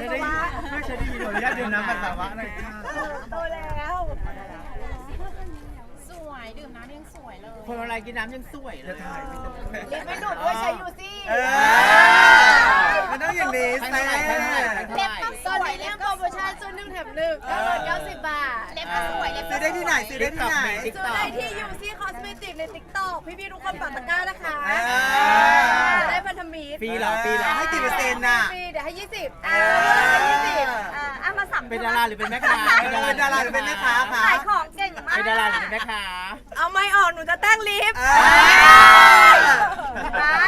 ปัสสาวะไม่ใช่ได้ยินขออนุญาตดื่มน้ำปัสสาวะหน่อยค่ะโตแล้ว สวยดื่มน้ำยังสวยเลยคนอะไรกินน้ำยังสวยเลจะย ถ่ายไม่ต้องลิปไม่หนุดด้วยใช้ยูซี่เออมันต้องอย่างนี้ใช่แซ่เท่าไหร่ใช่เท่าไหร่ใช่เท่าไหร่ตอนนี้เนี่ยโปรโมชั่นซื้อหนึ่งแถมหนึ่งเก้าร้อยเก้าสิบบาท เล็บก็สวยเล็บซื้อได้ที่ไหนซื้อได้ที่ไหนติ๊กซื้อต็อกได้ที่ยูซี่คอสเมติกในติ๊กต็อกพี่ๆทุกคนปักตะกร้านะคะอ่าได้พันธมิตรฟรีเหรอฟรีเหรอให้กี่เปอร์เซ็นต์น่ะ ฟรีเดี๋ยวให้ยี่สิบเออ่าอยี่สิบอ่าอะมาสัมเป็นดาราหรือเป็นแม่ค้าเป็นดาราหรือเป็นแม่ค้าคะขายของเก่งมากเป็นดาราหรือเป็นแม่ค้าเอาไม่ออกหนูจะตั้งลิฟต์เออได้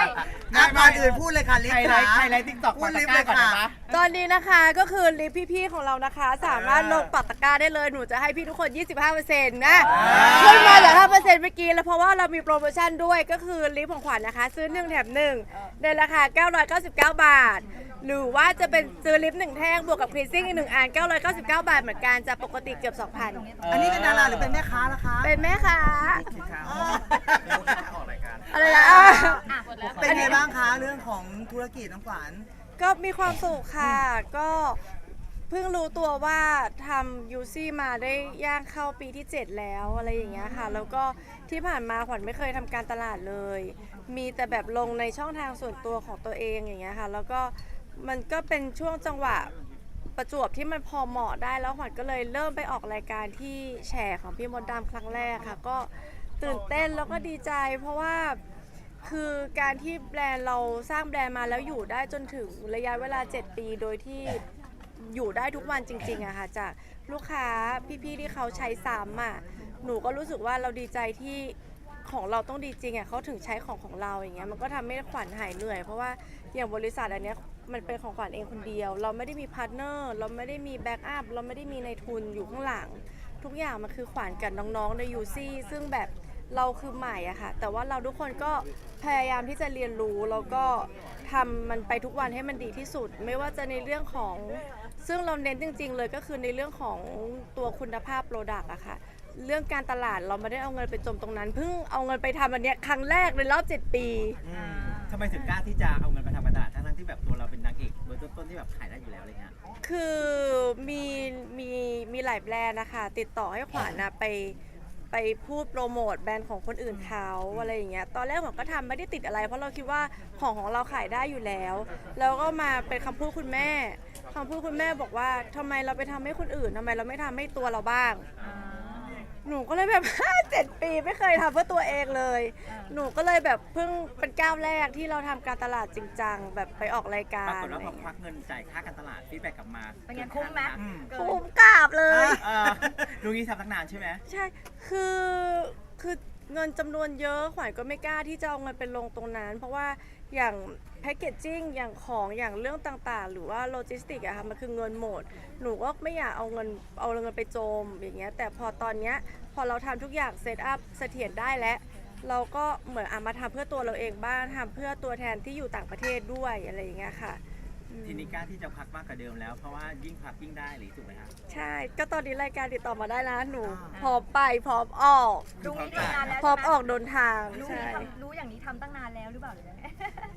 อะก่อนอื่นพูดเลยค่ะลิฟใครต์ไลค่ะฟ์ใครไลฟ์ติ๊กต็อกพูก่อดนลิตะฟต์กเลร้ายก่อนค่ะได้ปะตอนนี้นะคะก็คือลิฟต์พี่ๆของเรานะคะ สามารถลงปักตะกร้าได้เลยหนูจะให้พี่ทุกคน 25%นะอ่าขึ้นมาเหลือ5%เมื่อกี้แล้วเพราะว่าเรามีโปรโมชั่นด้วยก็คือลิฟต์ของขวัญนะคะ ซื้อ 1 แถม 1 ในราคา 999 บาท หรือว่าจะเป็นซื้อลิฟต์1แท่งบวกกับคลีซิ่งอีก1อัน999 บาทเหมือนกันจะปกติเกือบ 2,000 อันนี้เป็นดาราหรือเป็นแม่ค้าล่ะคะเป็นแม่ค้า อ๋อ ออกรายการอะไรนะอะหมดแล้วเป็นไงบ้างคะเรื่องของธุรกิจน้องขวัญ ก็มีความสุขค่ะ ก็เพิ่งรู้ตัวว่าทำยูซี่มาได้ย่างเข้าปีที่ 7 แล้วอะไรอย่างเงี้ยค่ะ แล้วก็ที่ผ่านมาขวัญไม่เคยทำการตลาดเลย มีแต่แบบลงในช่องทางส่วนตัวของตัวเองอย่างเงี้ยค่ะ แล้วก็มันก็เป็นช่วงจังหวะประจวบที่มันพอเหมาะได้แล้วขวัญก็เลยเริ่มไปออกรายการที่แฉของพี่มดดำครั้งแรกค่ะ ก็ ตื่นเต้นแล้วก็ดีใจ เพราะว่าคือการที่แบรนด์เราสร้างแบรนด์มาแล้วอยู่ได้จนถึงระยะเวลา 7 ปีโดยที่อยู่ได้ทุกวันจริงๆอะค่ะจากลูกค้าพี่ๆที่เขาใช้ซ้ำอะหนูก็รู้สึกว่าเราดีใจที่ของเราต้องดีจริงอะเขาถึงใช้ของของเราอย่างเงี้ยมันก็ทำให้ขวัญหายเหนื่อย เพราะว่าอย่างบริษัทอันเนี้ยมันเป็นของขวัญเองคนเดียว เราไม่ได้มีพาร์ทเนอร์เราไม่ได้มีแบ็กอัพเราไม่ได้มีในทุนอยู่ข้างหลัง ทุกอย่างมันคือขวัญกับน้องๆในยูซี่ซึ่งแบบ เราคือใหม่อะค่ะ แต่ว่าเราทุกคนก็พยายามที่จะเรียนรู้แล้วก็ทำมันไปทุกวันให้มันดีที่สุด ไม่ว่าจะในเรื่องของซึ่งเราเน้นจริง ๆ เลยก็คือในเรื่องของตัวคุณภาพโปรดักต์อะค่ะ เรื่องการตลาดเราไม่ได้เอาเงินไปจมตรงนั้น เพิ่งเอาเงินไปทำอันเนี้ยครั้งแรกในรอบ7ปีทำไมถึงกล้าที่จะเอาเงินไปทำการตลาดทั้งๆที่แบบตัวเราเป็นนางเอกเบอร์ต้นๆที่แบบขายได้อยู่แล้วอะไรเงี้ยคือมีมีมีหลายแบรนด์นะคะติดต่อให้ขวัญนะไป ไปพูดโปรโมทแบรนด์ของคนอื่นเขาอะไรอย่างเงี้ยตอนแรกผมก็ทำไม่ได้ติดอะไร เพราะเราคิดว่าของของเราขายได้อยู่แล้ว แล้วก็มาเป็นคำพูดคุณแม่คำพูดคุณแม่บอกว่าทำไมเราไปทำให้คนอื่นทำไมเราไม่ทำให้ตัวเราบ้าง หนูก็เลยแบบเจ็ดปีไม่เคยทำเพื่อตัวเองเลย หนูก็เลยแบบเพิ่งเป็นก้าวแรกที่เราทำการตลาดจริงจังแบบไปออกรายกาปรารกฏอะว่าไรพอเงี้ควัยกเงินจ่ายค่าการตลาดฟีดแบ็กกลับมาเป็นไงคุ้มไหม อืมคุ้มกราบเลย เออลุงนี้ทำตั้งนานใช่ไหม ใช่ คือ คือ เงินจำนวนเยอะขวัญก็ไม่กล้าที่จะเอาเงินไปลงตรงนั้น เพราะว่าอย่างแพคเกจจิ้งอย่างของอย่างเรื่องต่างๆ หรือว่าโลจิสติกอะค่ะมันคือเงินหมด หนูก็ไม่อยากเอาเงินเอาเงินไปโจมอย่างเงี้ยแต่พอตอนเนี้ยพอเราทำทุกอย่างเซตอัพเสถียรได้แล้ว เราก็เหมือนอะมาทำเพื่อตัวเราเองบ้างทำเพื่อตัวแทนที่อยู่ต่างประเทศด้วยอะไรอย่างเงี้ยค่ะ ทีนี้กล้าที่จะควักมากกว่าเดิมแล้ว เพราะว่ายิ่งควักยิ่งได้หรือถูกไหมครับ ใช่ ก็ตอนนี้รายการติดต่อมาได้นะหนูอ่าพร้อมไปพร้อมออก รู้นี้ทำนานแล้วพร้อมใช่ไหออกเดินทาง รู้ใช่นี้ทำรู้อย่างนี้ทำตั้งนานแล้วหรือเปล่าหรือยังไง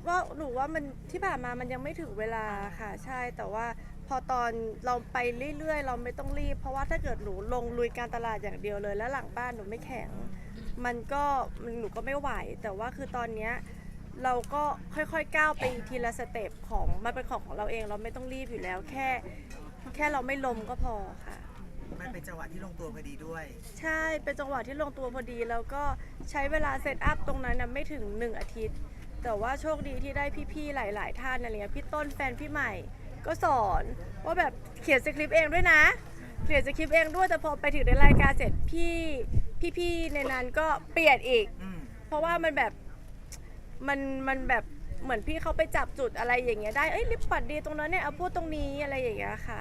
ว่าหนูว่ามันที่ผ่านมามันยังไม่ถึงเวลาค่ะ ใช่แต่ว่าพอตอนเราไปเรื่อยๆ เราไม่ต้องรีบ เพราะว่าถ้าเกิดหนูลงลุยการตลาดอย่างเดียวเลย แล้วหลังบ้านหนูไม่แข็ง มันก็มันหนูก็ไม่ไหว แต่ว่าคือตอนเนี้ย เราก็ค่อยๆก้าวไปทีละสเต็ปของมันเป็นของของเราเองเราไม่ต้องรีบอยู่แล้วแค่ แค่เราไม่ล้มก็พอค่ะ มันเป็นจังหวะที่ลงตัวพอดีด้วย ใช่เป็นจังหวะที่ลงตัวพอดีแล้วก็ใช้เวลาเซตอัพตรงนั้นนะไม่ถึง 1 อาทิตย์ แต่ว่าโชคดีที่ได้พี่ๆหลาย ๆ ท่านอะไรเงี้ยพี่ต้นแฟนพี่ใหม่ ก็สอนว่าแบบเขียนสคริปต์เองด้วยนะเขียนสคริปต์เองด้วยแต่พอไปถึงในรายการเสร็จพี่พี่ๆในนั้นก็เปลี่ยนอีก อืม เพราะว่ามันแบบ มันมันแบบเหมือนพี่เขาไปจับจุดอะไรอย่างเงี้ยได้เอ้ยลิปปัดดีตรงนั้นเนี่ยเอาพูดตรงนี้อะไรอย่างเงี้ยค่ะ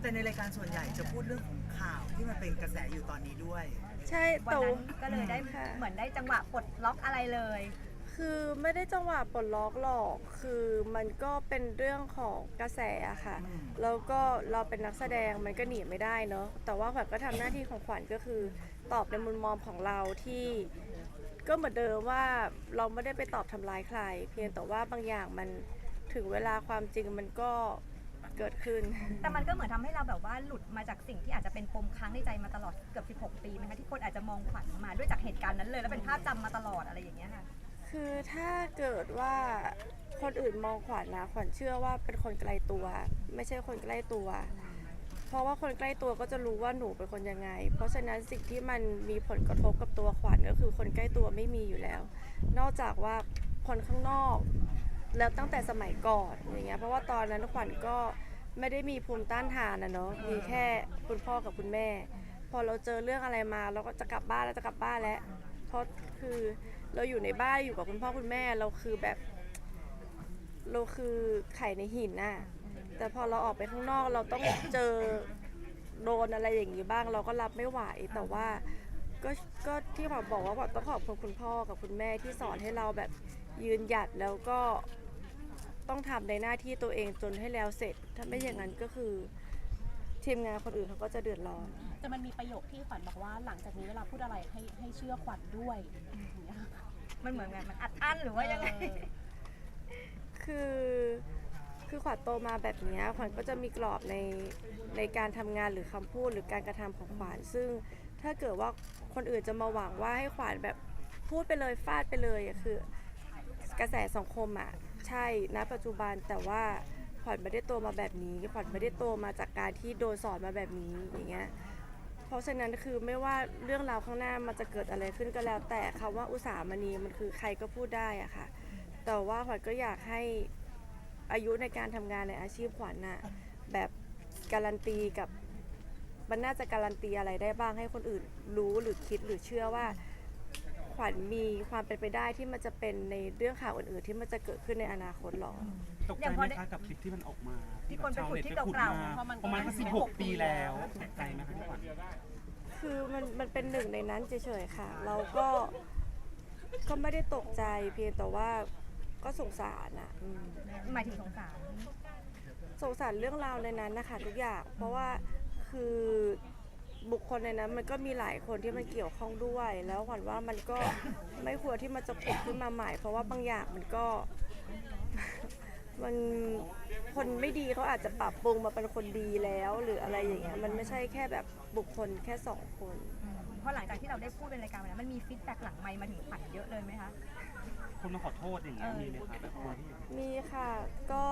แต่ในรายการส่วนใหญ่จะพูดเรื่องของข่าวที่มันเป็นกระแสอยู่ตอนนี้ด้วย ใช่วันแต่นั้นก็เลยได้ค่ะ เหมือนได้จังหวะปลดล็อกอะไรเลย คือไม่ได้จังหวะปลดล็อกหรอก คือมันก็เป็นเรื่องของกระแสอะค่ะ อืม แล้วก็เราเป็นนักแสดงมันก็หนีไม่ได้เนาะ แต่ว่าขวัญก็ทำหน้าที่ของขวัญก็คือ ตอบในมุมมองของเราที่ ก็เหมือนเดิมว่าเราไม่ได้ไปตอบทำร้ายใคร เพียงแต่ว่าบางอย่างมันถึงเวลาความจริงมันก็เกิดขึ้น แต่มันก็เหมือนทำให้เราแบบว่าหลุดมาจากสิ่งที่อาจจะเป็นปมค้างในใจมาตลอดเกือบ 16 ปีไหมคะที่คนอาจจะมองขวัญมาด้วยจากเหตุการณ์นั้นเลย แล้วเป็นภาพจำมาตลอดอะไรอย่างเงี้ยค่ะ คือถ้าเกิดว่าคนอื่นมองขวัญนะขวัญเชื่อว่าเป็นคนไกลตัว ไม่ใช่คนใกล้ตัว เพราะว่าคนใกล้ตัวก็จะรู้ว่าหนูเป็นคนยังไง เพราะฉะนั้นสิ่งที่มันมีผลกระทบกับตัวขวัญก็คือคนใกล้ตัวไม่มีอยู่แล้ว นอกจากว่าคนข้างนอก แล้วตั้งแต่สมัยก่อนอย่างเงี้ยเพราะว่าตอนนั้นขวัญก็ไม่ได้มีภูมิต้านทานนะเนาะมีแค่คุณพ่อกับคุณแม่ พอเราเจอเรื่องอะไรมาเราก็จะกลับบ้านแล้วจะกลับบ้านแล้วเพราะคือเราอยู่ในบ้านอยู่กับคุณพ่อคุณแม่เราคือแบบ เราคือไข่ในหินน่ะ แต่พอเราออกไปข้างนอกเราต้องเจอโดนอะไรอย่างนี้บ้าง เราก็รับไม่ไหวแต่ว่าก็ก็ที่ขวัญบอกว่าขวัญต้องขอบคุณคุณพ่อกับคุณแม่ที่สอนให้เราแบบยืนหยัดแล้วก็ต้องทำในหน้าที่ตัวเองจนให้แล้วเสร็จ ถ้าไม่อย่างนั้นก็คือทีมงานคนอื่นเขาก็จะเดือดร้อน แต่มันมีประโยคที่ขวัญบอกว่าหลังจากนี้เวลาพูดอะไรให้ให้เชื่อขวัญด้วยอย่างเงี้ยค่ะมันเหมือนไงมันอัดอั้นหรือว่ายังไง คือ คือขวัญโตมาแบบนี้ขวัญก็จะมีกรอบในในการทำงานหรือคำพูดหรือการกระทำของขวัญซึ่งถ้าเกิดว่าคนอื่นจะมาหวังว่าให้ขวัญแบบพูดไปเลยฟาดไปเลยอะคือกระแสสังคมอะใช่ณปัจจุบันแต่ว่าขวัญไม่ได้โตมาแบบนี้ขวัญไม่ได้โตมาจากการที่โดนสอนมาแบบนี้อย่างเงี้ยเพราะฉะนั้นคือไม่ว่าเรื่องราวข้างหน้ามันจะเกิดอะไรขึ้นก็แล้ว แต่คำว่าอุตสาหมณีมันคือใครก็พูดได้อะค่ะ แต่ว่าขวัญก็อยากให้ อายุในการทำงานในอาชีพขวัญน่ะแบบการันตีกับ มันน่าจะการันตีอะไรได้บ้างให้คนอื่นรู้หรือคิดหรือเชื่อว่า ขวัญมีความเป็นไปได้ที่มันจะเป็นในเรื่องข่าวอื่นๆ ที่มันจะเกิดขึ้นในอนาคตหรอ ตกอใจย่างพไหอมได้คะกับคลิปที่มันออกมาที่คนไปขุดที่ชวน็ตเก่าๆไปขุดเพราะมันก็ประมาณ16 16 ปีแล้วตกใจไหมคะพี่ขวัญคือมันมันเป็นหนึ่งในนั้นเฉยๆค่ะ เราก็ก็ไม่ได้ตกใจเพียงแต่ว่า ก็สงสารอะอืม หมายถึงสงสาร สงสารเรื่องราวในนั้นนะคะทุกอย่าง เพราะว่าคือบุคคลในนั้น มันก็มีหลายคนที่มันเกี่ยวข้องด้วย แล้วขวัญว่ามันก็ ไม่ควรที่มันจะผุดขึ้นมาใหม่ เพราะว่าบางอย่างมันก็ มันคนไม่ดีเขาอาจจะปรับปรุงมาเป็นคนดีแล้ว หรืออะไรอย่างเงี้ยมันไม่ใช่แค่แบบบุคคลแค่สองคน เพราะหลังจากที่เราได้พูดในรายการไปแล้วมันมีฟีดแบ็กหลังไมค์มาถึงขวัญเยอะเลยไหมคะ คนมาขอโทษอย่างเงี้ยมีไหมคะแบบคนที่มีค่ะก็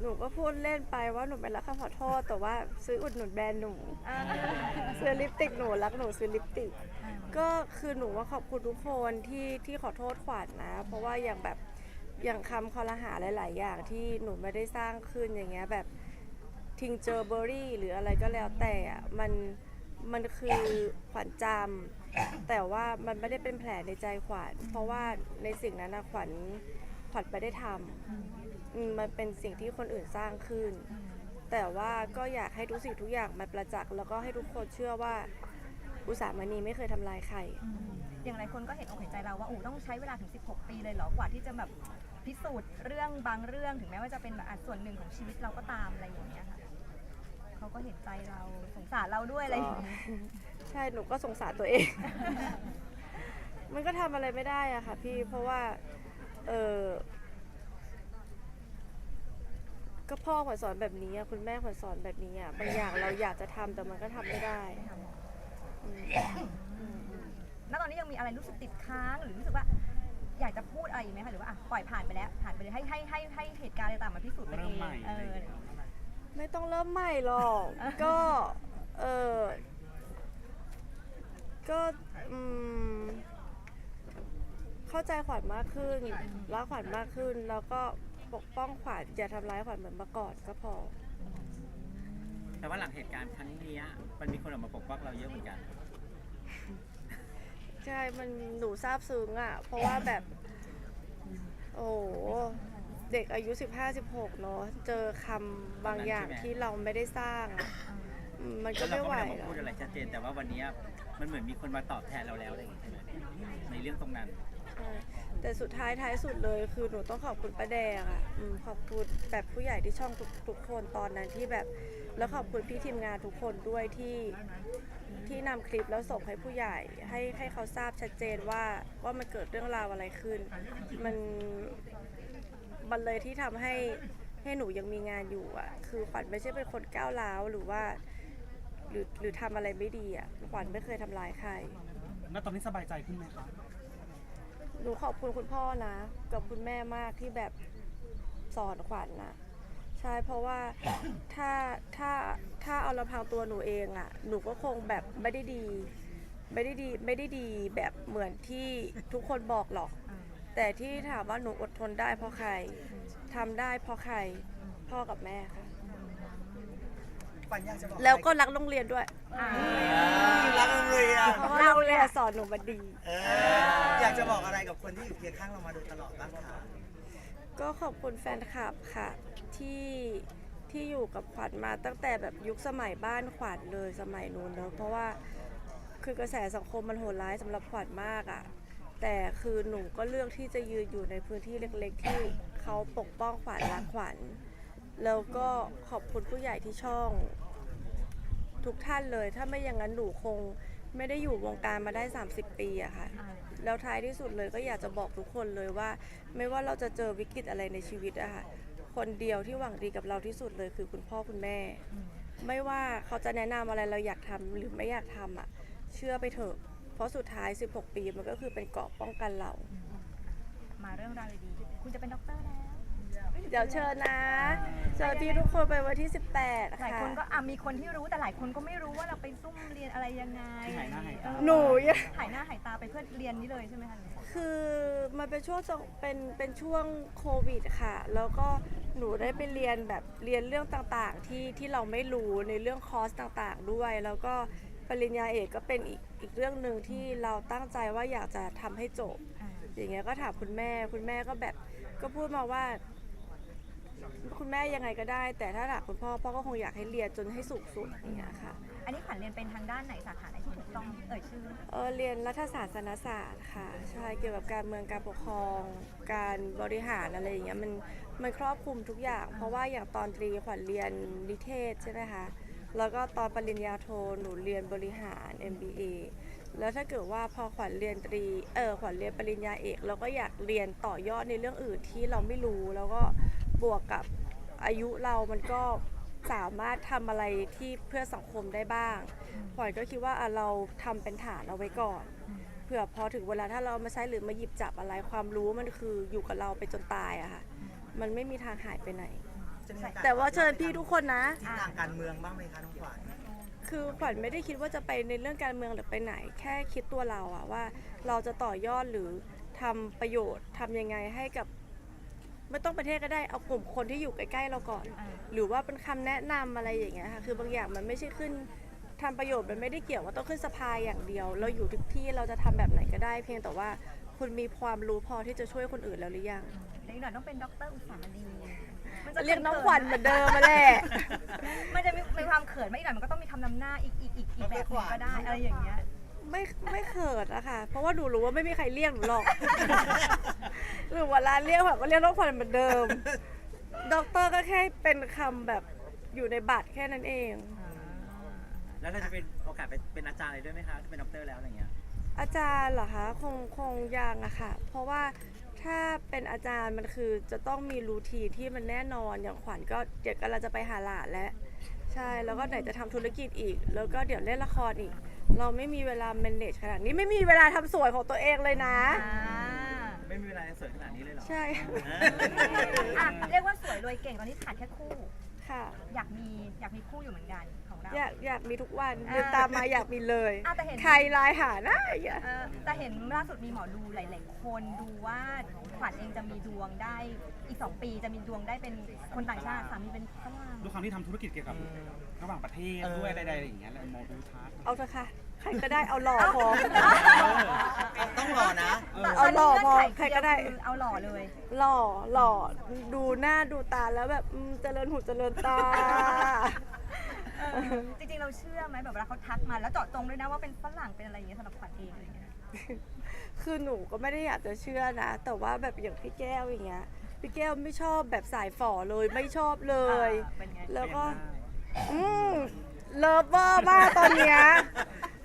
หนูก็พูดเล่นไปว่าหนูเป็นรักคำขอโทษ แต่ว่าซื้ออุดหนุนแบรนด์หนูซื้อลิปสติกหนูรักหนูซื้อลิปสติก ก็คือหนูว่าขอบคุณทุกคนที่ที่ขอโทษขวัญนะ เพราะว่าอย่างแบบอย่างคำคอรหาหลาย ๆ อย่างที่หนูไม่ได้สร้างขึ้นอย่างเงี้ยแบบทิงเจอร์เบอรี่หรืออะไรก็แล้วแต่อะมันมันคือขวัญจำ แต่ว่ามันไม่ได้เป็นแผลในใจขวัญเพราะว่าในสิ่งนั้นนะขวัญขวัญไม่ได้ทำอืมมันเป็นสิ่งที่คนอื่นสร้างขึ้น แต่ว่าก็อยากให้ทุกสิ่งทุกอย่างมันประจักษ์แล้วก็ให้ทุกคนเชื่อว่าอุตสาหมณีไม่เคยทำลายใครอย่างไรคนก็เห็นอกเห็นใจเราว่าอ้ต้องใช้เวลาถึง 16 ปีเลยเหรอกว่าที่จะแบบพิสูจน์เรื่องบางเรื่องถึงแม้ว่าจะเป็นแบบอะส่วนหนึ่งของชีวิตเราก็ตามอะไรอย่างเงี้ยค่ะ เขาก็เห็นใจเราสงสารเราด้วยอะไรอย่างเงี้ยใช่หนูก็สงสารตัวเอง มันก็ทำอะไรไม่ได้อะค่ะพี่ เพราะว่า เออก็พ่อขวัญสอนแบบนี้อะคุณแม่ขวัญสอนแบบนี้อะบางอย่างเราอยากจะทำแต่มันก็ทำไม่ได้อืมณตอนนี้ยังมีอะไรรู้สึกติดค้างหรือรู้สึกว่า อยากจะพูดอะไรอีกไหมคะหรือว่าอะปล่อยผ่านไปแล้วผ่านไปเลยให้ให้ให้ให้เหตุการณ์อะไรต่างๆมาพิสูจน์กันเริ่เอมงใหม่เออ ไม่ต้องเริ่มใหม่หรอก ก็ เออก็อืมเข้าใจขวัญมากขึ้น รักขวัญมากขึ้น แล้วก็ปกป้องขวัญอย่าทำร้ายขวัญเหมือนเมื่อก่อนก็พอ แต่ว่าหลังเหตุการณ์ครั้งนี้อะมันมีคนออกมาปกป้องเราเยอะเหมือนกัน ใช่ มันหนูซาบซึ้งอะ เพราะว่าแบบ โอ้โห เด็กอายุ 15 16เนอะเจอคำบางอย่างใช่ไหมที่เราไม่ได้สร้างอะอืมมันก็แล้วเราไม่ก็ไหวไม่ได้มาพูดอะไรชัดเจนแต่ว่าวันนี้มันเหมือนมีคนมาตอบแทนเราแล้วอะไรอย่างเงี้ยใช่ไหมในเรื่องตรงนั้น ใช่แต่สุดท้ายท้ายสุดเลยคือหนูต้องขอบคุณป้าแดงอะอืมขอบคุณแบบผู้ใหญ่ที่ช่องทุกทุกคนตอนนั้นที่แบบแล้วขอบคุณพี่ทีมงานทุกคนด้วยที่ที่นำคลิปแล้วส่งให้ผู้ใหญ่ ให้ให้เขาทราบชัดเจนว่าว่ามันเกิดเรื่องราวอะไรขึ้น มัน มันเลยที่ทำให้ให้หนูยังมีงานอยู่อะ คือขวัญไม่ใช่เป็นคนก้าวร้าวหรือว่า หรือหรือทำอะไรไม่ดีอะขวัญไม่เคยทำร้ายใครแล้วตอนนี้สบายใจขึ้นไหมคะหนูขอบคุณคุณพ่อนะ กับคุณแม่มากที่แบบสอนขวัญนะใช่เพราะว่าถ้าถ้าถ้าเอาลำพังตัวหนูเองอะ่ะ หนูก็คงแบบไม่ได้ดี ไม่ได้ดีไม่ได้ดีแบบเหมือนที่ทุกคนบอกหรอก แต่ที่ถามว่าหนูอดทนได้เพราะใครทำได้เพราะใครพ่อกับแม่ค่ะ ฝันอยากจะบอกแล้วก็รักโรงเรียนด้วยอ่ารักโรงเรียนเพราะว่าโรงเรียนสอนหนูมาดี เอออยากจะบอกอะไรกับคนที่อยู่เคียงข้างเรามาโดยตลอดบ้างคะก็ขอบคุณแฟนคลับค่ะ ที่ที่อยู่กับขวัญมาตั้งแต่แบบยุคสมัยบ้านขวัญเลยสมัยนู้นเนอะเพราะว่าคือกระแสสังคมมันโหดร้ายสำหรับขวัญมากอะ่ะ แต่คือหนูก็เลือกที่จะยืนอยู่ในพื้นที่เล็กๆ ที่เขาปกป้องขวัญรักขวัญแล้วก็ขอบคุณผู้ใหญ่ที่ช่อง ทุกท่านเลย ถ้าไม่อย่างนั้นหนูคงไม่ได้อยู่วงการมาได้ 30 ปีอะค่ะ แล้วท้ายที่สุดเลยก็อยากจะบอกทุกคนเลยว่า ไม่ว่าเราจะเจอวิกฤตอะไรในชีวิตอะค่ะ คนเดียวที่หวังดีกับเราที่สุดเลยคือคุณพ่อคุณแม่ ไม่ว่าเขาจะแนะนำอะไรเราอยากทำหรือไม่อยากทำอะเชื่อไปเถอะ เพราะสุดท้าย 16 ปีมันก็คือเป็นเกราะป้องกันเรา มาเรื่องราวดีๆคุณจะเป็นด็อกเตอร์แล้ว เดี๋ยวเชิญนะเชิญพี่ทุกคนไปวันที่ 18หลายค่ะคนก็อะมีคนที่รู้แต่หลายคนก็ไม่รู้ว่าเราไปซุ่มเรียนอะไรยังไงหายหน้าหายตาเออหนูยัง หายหน้าหายตาไปเพื่อเรียนนี้เลยใช่ไหมคะคือมันเป็นช่วงจังเป็นเป็นช่วงโควิดค่ะ แล้วก็หนูได้ไปเรียนแบบเรียนเรื่องต่างๆ ที่ที่เราไม่รู้ในเรื่องคอร์สต่างๆด้วย แล้วก็ ปริญญาเอกก็เป็นอีกอีกเรื่องหนึ่งที่เราตั้งใจว่าอยากจะทำให้จบอ่าอย่างเงี้ยก็ถามคุณแม่ คุณแม่ก็แบบก็พูดมาว่า คุณแม่ยังไงก็ได้ แต่ถ้าถามคุณพ่อพ่อก็คงอยากให้เรียนจนให้สูงสุดอย่างเงี้ยค่ะอันนี้ขวัญเรียนเป็นทางด้านไหนสาขาไหนที่ถูกต้องเอ่ยชื่อเออเรียนรัฐศาสตร์ศาสนศาสตร์ค่ะใช่เกี่ยวกับการเมืองการปกครอง การบริหารอะไรอย่างเงี้ยมันมันครอบคลุมทุกอย่าง เพราะว่าอย่างตอนตรีขวัญเรียนนิเทศใช่ไหมคะ แล้วก็ตอนปริญญาโทหนูเรียนบริหาร MBA แล้วถ้าเกิดว่าพอขวัญเรียนตรี เออขวัญเรียนปริญญาเอกเราก็อยากเรียนต่อยอดในเรื่องอื่นที่เราไม่รู้ แล้วก็บวกกับอายุเรามันก็สามารถทำอะไรที่เพื่อสังคมได้บ้างขวัญก็คิดว่าอะเราทำเป็นฐานเอาไว้ก่อน เผื่อพอถึงเวลาถ้าเราเอามาใช้หรือมาหยิบจับอะไรความรู้มันคืออยู่กับเราไปจนตายอะค่ะ มันไม่มีทางหายไปไหน จะมีโอกสแต่ว่าเชิญพี่ทุกคนนะทิศทางการเมืองบ้างไหมคะน้องขวัญคือขวัญไม่ได้คิดว่าจะไปในเรื่องการเมืองหรือไปไหน แค่คิดตัวเราอะว่า เราจะต่อยอดหรือทำประโยชน์ทำยังไงให้กับ ไม่ต้องประเทศก็ได้เอากลุ่มคนที่อยู่ใกล้ๆเราก่อนอ่าหรือว่าเป็นคำแนะนำอะไรอย่างเงี้ยค่ะคือบางอย่างมันไม่ใช่ขึ้นทำประโยชน์มันไม่ได้เกี่ยวว่าต้องขึ้นสภาอย่างเดียว เราอยู่ทุกที่เราจะทำแบบไหนก็ได้ เพียงแต่ว่าคุณมีความรู้พอที่จะช่วยคนอื่นแล้วหรือยังเด็กหน่อยต้องเป็นด็อกเตอร์อุตสาหดี มัเรียกน้องขวัญเหมือนเดิมมาแหละมันจะมีมีความเขินไม่อีกหน่อยมันก็ต้องมีคำนำหน้าอีกอีกอีกอีกแบบหนึงก็ได้อะไรอย่างเงี้ย ไม่ไม่เขินอะค่ะ เพราะว่าหนูรู้ว่าไม่มีใครเรียกหนูหรอก หรือว่าร้านเรียกแบบก็เรียกน้องขวัญเหมือนเดิม ด็อกเตอร์ก็แค่เป็นคำแบบอยู่ในบัตรแค่นั้นเอง แล้วเราจะเป็นโอกาสไปเป็นอาจารย์อะไรด้วยไหมคะถ้าเป็นด็อกเตอร์แล้วอะไรเงี้ยอาจารย์เหรอคะ คงคงยังอะค่ะ เพราะว่า ถ้าเป็นอาจารย์มันคือจะต้องมีรูทีนที่มันแน่นอนอย่างขวัญก็เดี๋ยวกำลังจะไปหาหลานแล้วใช่แล้วก็ไหนจะทำธุรกิจอีก แล้วก็เดี๋ยวเล่นละครอีก เราไม่มีเวลา manage ขนาดนี้ไม่มีเวลาทำสวยของตัวเองเลยนะ อ่าไม่มีเวลาสวยขนาดนี้เลยเหรอ ใช่ อ่าอะเรียกว่าสวยรวยเก่งตอนนี้ขาดแค่คู่ ค่ะ อยากมีอยากมีคู่อยู่เหมือนกันของเรา อยากอยากมีทุกวันอ่า เดินตามมาอยากมีเลย อะแต่เห็นใครไลน์หาได้อะเออแต่เห็นล่าสุดมีหมอดูหลาย ๆ คนดูว่าขวัญเองจะมีดวงได้อีก 2 ปีจะมีดวงได้เป็นคนต่างชาติสามีเป็นฝรั่งด้วยความที่ทำธุรกิจเกี่ยวกับ ระหว่างประเทศด้วยอะไรๆอย่างเงี้ยแล้วมองดูทัศน์เอาเถอะค่ะ ใครก็ได้เอาหล่อพอ ต้องรอนะ เอาหล่อพอตนนี้ใครก็ได้เงื่อนคือเอาหล่อเลย หล่อหล่อดูหน้าดูตาแล้วแบบอืมเจริญหูเจริญตาเออจริงๆ เราเชื่อไหมแบบเวลาเขาทักมาแล้วเจาะจงด้วยนะว่าเป็นฝรั่งเป็นอะไรอย่างเงี้ยสำหรับขวัญเองอะไรอย่างเงี้ยคือหนูก็ไม่ได้อยากจะเชื่อนะ แต่ว่าแบบอย่างพี่แก้วอย่างเงี้ย พี่แก้วไม่ชอบแบบสายฝ่อเลยไม่ชอบเลย อ่าเป็นไง แล้วก็ อืมเลิฟเวอร์มากตอนเนี้ย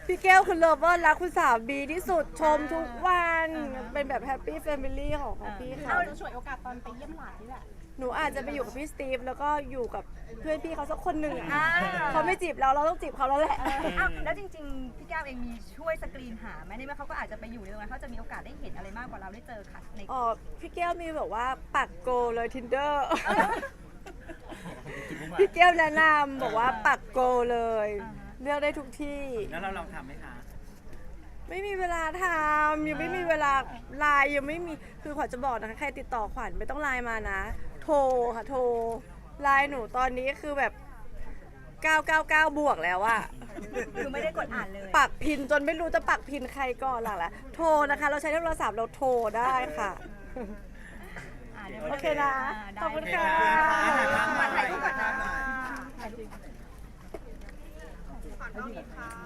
พี่แก้วคือเลิฟเวอร์รักคุณสามีที่สุดชมทุกวัน เป็นแบบแฮปปี้แฟมิลี่ของของพี่เขา เราจะฉวยโอกาสตอนไปเยี่ยมหลานนี่แหละ หนูอาจจะไปอยู่กับพี่สตีฟแล้วก็อยู่กับเพื่อนพี่เขาสักคนหนึ่งอะอ่า เขาไม่จีบเราเราต้องจีบเขาแล้วแหละ อ้าวแล้วจริงๆ พี่แก้วเองมีช่วยสกรีนหาไหมในเมื่อเขาก็อาจจะไปอยู่ในตรงนั้นเขาจะมีโอกาสได้เห็นอะไรมากกว่าเราได้เจอค่ะในอ๋อพี่แก้วมีแบบว่าปักโกเลย tinder พี่แก้วแนะนำบอกว่าปักโกเลย เลือกได้ทุกที่ แล้วเราลองทำไหมคะไม่มีเวลาทำยังไม่มีเวลาไลน์ยังไม่มีคือขวัญจะบอกนะคะใครติดต่อขวัญไม่ต้องไลน์มานะ โทรค่ะโทรไลน์หนูตอนนี้คือแบบ 999 บวกแล้วอะ คือไม่ได้กดอ่านเลย ปักพินจนไม่รู้จะปักพินใครก่อนหลังละโทรนะคะ เราใช้โทรศัพท์เราโทรได้ค่ะ อ่าดี๋ยวโอเคนะได้ขอบคุณค่ะมาถ่ายรูปก่อนนะ ขวัญต้องมีค่ะ